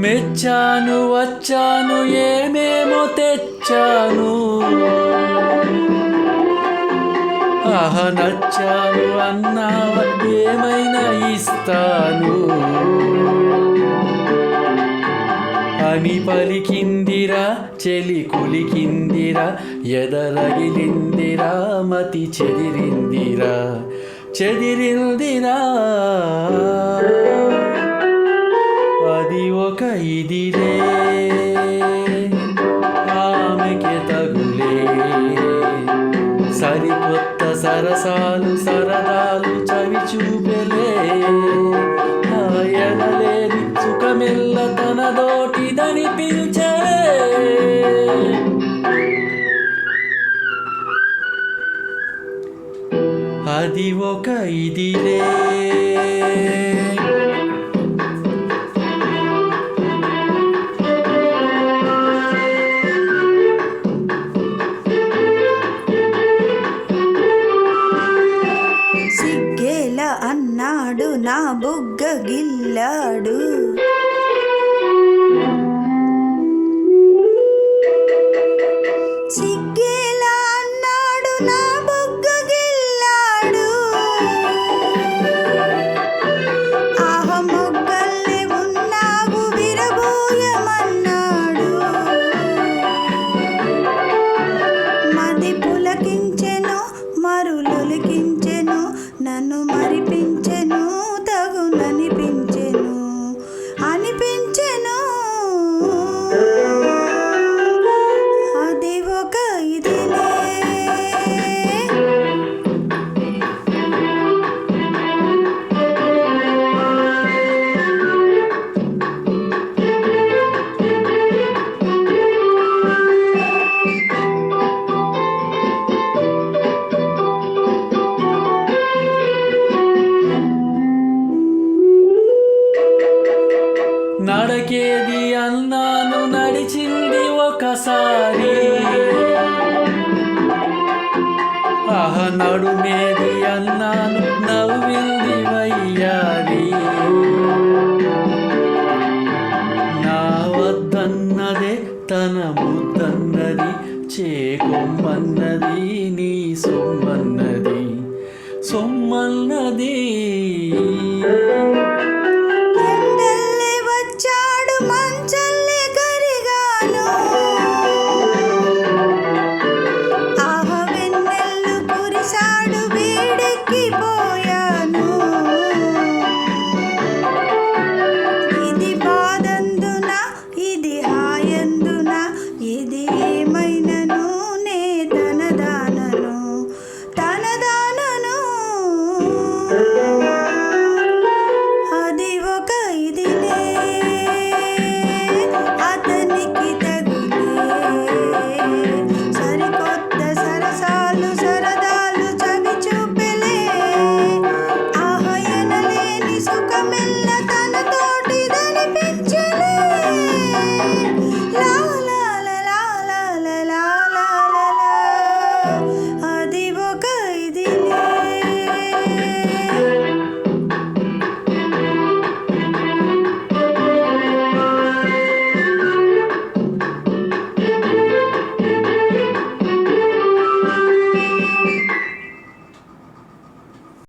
మెచ్చాను వచ్చాను ఏమేమో తెచ్చాను. ఆహ నచ్చాను అన్నావా ఏమైనా ఇస్తాను. అని పలికిందిరా చెలి కులికిందిరా ఎదరగిలిందిరా మతి చెదిరిందిరా చెదిరిందిరా. అది ఒక ఇదిలే ఆమెకి తగులే. సరికొత్త సరసాలు సరదాలు చవి చూపెలే. ఆయనలేని సుఖమెల్ల తనదోటిదని పిలిచే అది ఒక ఇదిలే నాడు నా బుగ్గ గిల్లాడు నడకేది అన్నాను నడిచింది ఒకసారి. ఆహ నడుమేది అన్నాను నవ్వింది వయ్యారి. నా వద్దన్నదే తన ముద్దన్నది చేకొమ్మన్నది నీ సొమ్మన్నది సొమ్మన్నది.